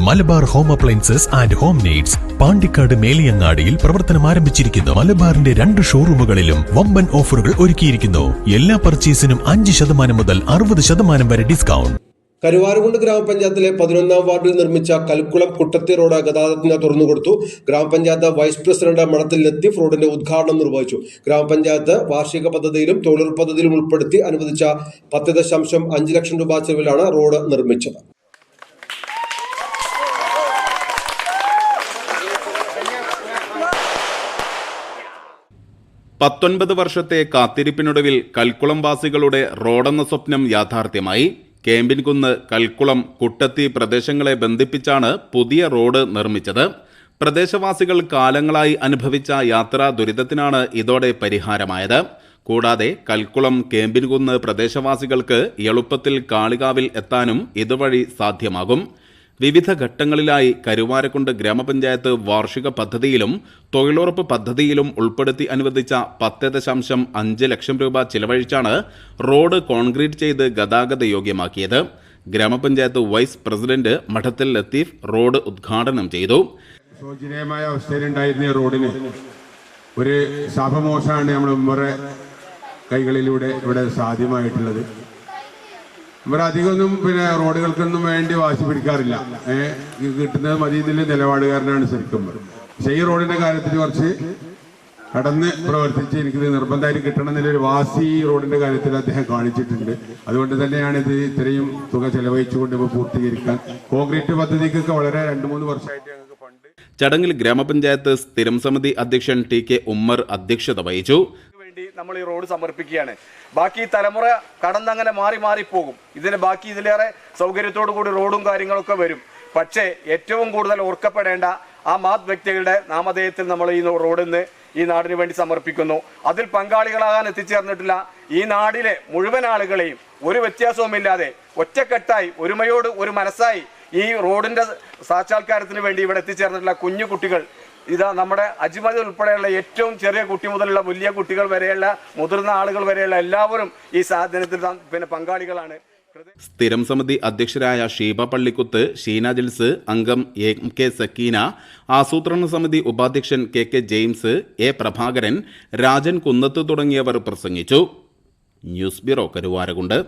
Malabar home appliances and home needs Pandikkad മേലിയങ്ങാടിയിൽ പ്രവർത്തനം ആരംഭിച്ചിരിക്കുന്നു. മലബാറിന്റെ രണ്ട് ഷോറൂമുകളിലും വമ്പൻ ഓഫറുകൾ ഒരുക്കിയിരിക്കുന്നു. എല്ലാ പർച്ചേസിനും അഞ്ച് ശതമാനം മുതൽ അറുപത് ശതമാനം വരെ ഡിസ്കൗണ്ട്. കരുവാരുകുണ്ട് ഗ്രാമപഞ്ചായത്തിലെ പതിനൊന്നാം വാർഡിൽ നിർമ്മിച്ച കൽക്കുളം കുട്ടത്തി റോഡ് ഗതാഗതത്തിന് തുറന്നുകൊടുത്തു. ഗ്രാമപഞ്ചായത്ത് വൈസ് പ്രസിഡന്റ് മണത്തിൽ ലത്തീഫ് റോഡിന്റെ ഉദ്ഘാടനം നിർവഹിച്ചു. ഗ്രാമപഞ്ചായത്ത് വാർഷിക പദ്ധതിയിലും തൊഴിലുറപ്പ് പദ്ധതിയിലും ഉൾപ്പെടുത്തി അനുവദിച്ച പത്ത് ദശാംശം അഞ്ച് ലക്ഷം രൂപ ചെലവിലാണ് റോഡ് നിർമ്മിച്ചത്. പത്തൊൻപത് വർഷത്തെ കാത്തിരിപ്പിനൊടുവിൽ കൽക്കുളം വാസികളുടെ റോഡെന്ന സ്വപ്നം യാഥാർത്ഥ്യമായി. കേമ്പിൻകുന്ന് കൽക്കുളം കുട്ടത്തി പ്രദേശങ്ങളെ ബന്ധിപ്പിച്ചാണ് പുതിയ റോഡ് നിർമ്മിച്ചത്. പ്രദേശവാസികൾ കാലങ്ങളായി അനുഭവിച്ച യാത്രാ ദുരിതത്തിനാണ് ഇതോടെ പരിഹാരമായത്. കൂടാതെ കൽക്കുളം കേമ്പിൻകുന്ന് പ്രദേശവാസികൾക്ക് എളുപ്പത്തിൽ കാളികാവിൽ എത്താനും ഇതുവഴി സാധ്യമാകും. വിവിധ ഘട്ടങ്ങളിലായി കരുവാരക്കുണ്ട് ഗ്രാമപഞ്ചായത്ത് വാർഷിക പദ്ധതിയിലും തൊഴിലുറപ്പ് പദ്ധതിയിലും ഉൾപ്പെടുത്തി അനുവദിച്ച പത്ത് ദശാംശം അഞ്ച് ലക്ഷം രൂപ ചിലവഴിച്ചാണ് റോഡ് കോൺക്രീറ്റ് ചെയ്ത് ഗതാഗത യോഗ്യമാക്കിയത്. ഗ്രാമപഞ്ചായത്ത് വൈസ് പ്രസിഡന്റ് മഠത്തിൽ ലത്തീഫ് റോഡ് ഉദ്ഘാടനം ചെയ്തു. ശോചനീയമായ അവസ്ഥയിലുണ്ടായിരുന്ന റോഡിന് ഒരു ശാപമോശമാണ് നമ്മൾ കൈകളിലൂടെ ഇവിടെ സാധ്യമായിട്ടുള്ളത്. ഇവർ അധികമൊന്നും പിന്നെ റോഡുകൾക്കൊന്നും വേണ്ടി വാശി പിടിക്കാറില്ല. കിട്ടുന്നത് മതി എന്നുള്ള നിലപാടുകാരനാണ് ശരിക്കും പക്ഷെ ഈ റോഡിന്റെ കാര്യത്തിൽ കുറച്ച് കടന്ന് പ്രവർത്തിച്ച് എനിക്കിത് നിർബന്ധമായിട്ട് കിട്ടണം എന്നുള്ളൊരു വാസി റോഡിന്റെ കാര്യത്തിൽ അദ്ദേഹം കാണിച്ചിട്ടുണ്ട്. അതുകൊണ്ട് തന്നെയാണ് ഇത് ഇത്രയും തുക ചെലവഴിച്ചുകൊണ്ട് ഇപ്പോൾ പൂർത്തീകരിക്കാൻ കോൺക്രീറ്റ് പദ്ധതിക്കൊക്കെ വളരെ രണ്ട് മൂന്ന് വർഷമായിട്ട് ഫണ്ട്. ചടങ്ങിൽ ഗ്രാമപഞ്ചായത്ത് സ്ഥിരം സമിതി അധ്യക്ഷൻ ടി കെ ഉമ്മർ അധ്യക്ഷത വഹിച്ചു. നമ്മൾ ഈ റോഡ് സമർപ്പിക്കുകയാണ്. ബാക്കി തലമുറ കടന്നങ്ങനെ മാറി മാറി പോകും. ഇതിന് ബാക്കി ഇതിലേറെ സൗകര്യത്തോടു കൂടി റോഡും കാര്യങ്ങളൊക്കെ വരും. പക്ഷേ ഏറ്റവും കൂടുതൽ ഓർക്കപ്പെടേണ്ട ആ മാത് വ്യക്തികളുടെ നാമധേയത്തിൽ നമ്മൾ ഈ റോഡിൽ നിന്ന് ഈ നാടിന് വേണ്ടി സമർപ്പിക്കുന്നു. അതിൽ പങ്കാളികളാകാൻ എത്തിച്ചേർന്നിട്ടില്ല. ഈ നാടിലെ മുഴുവൻ ആളുകളെയും ഒരു വ്യത്യാസവുമില്ലാതെ ഒറ്റക്കെട്ടായി ഒരുമയോട് ഒരു മനസ്സായി ഈ റോഡിന്റെ സാക്ഷാത്കാരത്തിന് വേണ്ടി ഇവിടെ എത്തിച്ചേർന്നിട്ടുള്ള കുഞ്ഞു കുട്ടികൾ ഇതാ നമ്മുടെ അജ്മതി ഉൾപ്പെടെയുള്ള ഏറ്റവും ചെറിയ കുട്ടി മുതലുള്ള വലിയ കുട്ടികൾ വരെയുള്ള മുതിർന്ന ആളുകൾ വരെയുള്ള എല്ലാവരും ഈ സാധനത്തിൽ പിന്നെ പങ്കാളികളാണ്. സ്ഥിരം സമിതി അധ്യക്ഷരായ ഷീബ പള്ളിക്കുത്ത് ഷീന ജിൽസ് അംഗം എം കെ സക്കീന ആസൂത്രണ സമിതി ഉപാധ്യക്ഷൻ K K James A Prabhakaran Rajan Kunnath തുടങ്ങിയവർ പ്രസംഗിച്ചു. News bureau Karuvarakundu.